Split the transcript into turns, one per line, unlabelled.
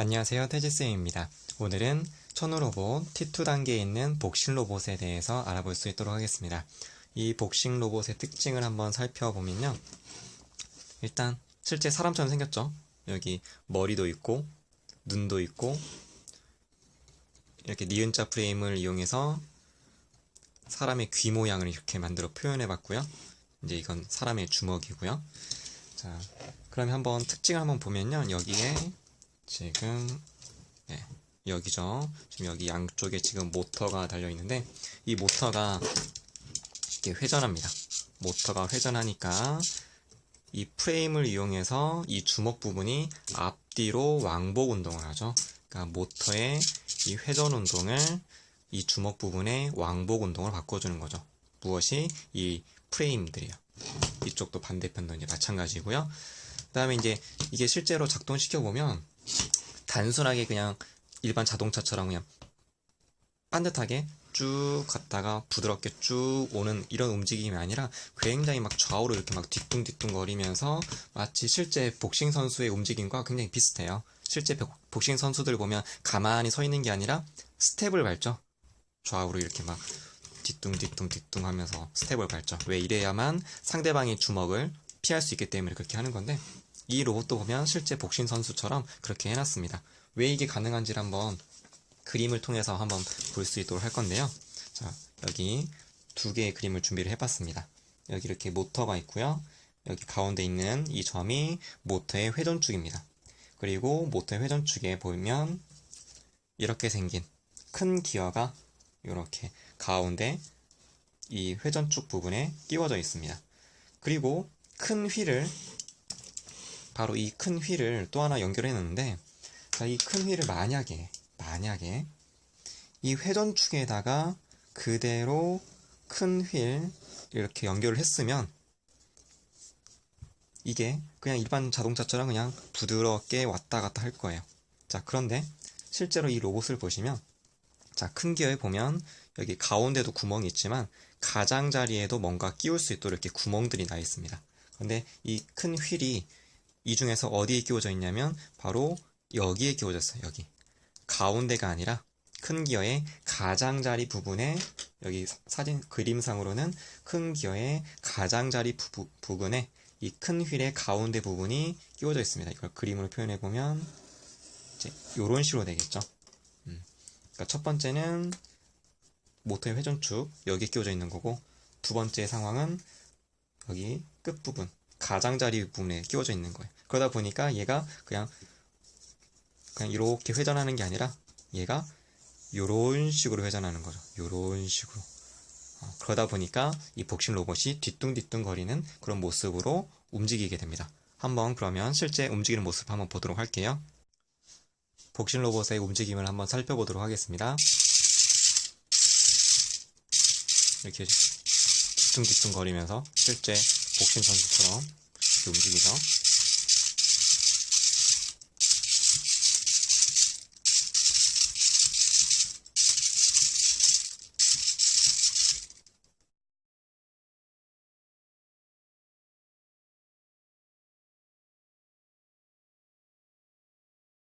안녕하세요 태지쌤입니다. 오늘은 천우로봇 T2 단계에 있는 복싱 로봇에 대해서 알아볼 수 있도록 하겠습니다. 이 복싱 로봇의 특징을 한번 살펴보면요. 일단 실제 사람처럼 생겼죠. 여기 머리도 있고 눈도 있고 이렇게 니은자 프레임을 이용해서 사람의 귀 모양을 이렇게 만들어 표현해 봤고요. 이제 이건 사람의 주먹이고요. 자, 그러면 한번 특징을 한번 보면요. 여기에 지금 네, 여기죠. 지금 여기 양쪽에 지금 모터가 달려 있는데 이 모터가 이렇게 회전합니다. 모터가 회전하니까 이 프레임을 이용해서 이 주먹 부분이 앞뒤로 왕복 운동을 하죠. 그러니까 모터의 이 회전 운동을 이 주먹 부분의 왕복 운동을 바꿔주는 거죠. 무엇이 이 프레임들이요. 이쪽도 반대편도 이제 마찬가지고요. 그 다음에 이제 이게 실제로 작동시켜 보면 단순하게 그냥 일반 자동차처럼 그냥 반듯하게 쭉 갔다가 부드럽게 쭉 오는 이런 움직임이 아니라 굉장히 막 좌우로 이렇게 막 뒤뚱뒤뚱 거리면서 마치 실제 복싱 선수의 움직임과 굉장히 비슷해요. 실제 복- 복싱 선수들 보면 가만히 서 있는 게 아니라 스텝을 밟죠. 좌우로 이렇게 막 뒤뚱뒤뚱 뒤뚱 하면서 스텝을 밟죠. 왜 이래야만 상대방의 주먹을 피할 수 있기 때문에 그렇게 하는 건데 이 로봇도 보면 실제 복싱 선수처럼 그렇게 해놨습니다. 왜 이게 가능한지를 한번 그림을 통해서 한번 볼 수 있도록 할 건데요. 자, 여기 두 개의 그림을 준비를 해봤습니다. 여기 이렇게 모터가 있고요. 여기 가운데 있는 이 점이 모터의 회전축입니다. 그리고 모터의 회전축에 보면 이렇게 생긴 큰 기어가 이렇게 가운데 이 회전축 부분에 끼워져 있습니다. 그리고 큰 휠을 바로 이 큰 휠을 또 하나 연결해 놓는데 자, 이 큰 휠을 만약에 만약에 이 회전축에다가 그대로 큰 휠 이렇게 연결을 했으면 이게 그냥 일반 자동차처럼 그냥 부드럽게 왔다 갔다 할 거예요. 자, 그런데 실제로 이 로봇을 보시면 자, 큰 기어에 보면 여기 가운데도 구멍이 있지만 가장자리에도 뭔가 끼울 수 있도록 이렇게 구멍들이 나 있습니다. 근데 이 큰 휠이 이 중에서 어디에 끼워져 있냐면 바로 여기에 끼워져 있어요. 여기. 가운데가 아니라 큰 기어의 가장자리 부분에 여기 사- 사진 그림상으로는 큰 기어의 가장자리 부, 부분에 이 큰 휠의 가운데 부분이 끼워져 있습니다. 이걸 그림으로 표현해 보면 이제 이런 식으로 되겠죠. 음. 그러니까 첫 번째는 모터의 회전축 여기에 끼워져 있는 거고 두 번째 상황은 여기 끝 부분 가장자리 부분에 끼워져 있는 거예요. 그러다 보니까 얘가 그냥 그냥 이렇게 회전하는 게 아니라 얘가 요런 식으로 회전하는 거죠. 요런 식으로. 어, 그러다 보니까 이 복싱 로봇이 뒤뚱뒤뚱 거리는 그런 모습으로 움직이게 됩니다. 한번 그러면 실제 움직이는 모습 한번 보도록 할게요. 복싱 로봇의 움직임을 한번 살펴보도록 하겠습니다. 이렇게 뒤뚱뒤뚱 거리면서 실제 복싱 선수처럼 이렇게 움직이죠.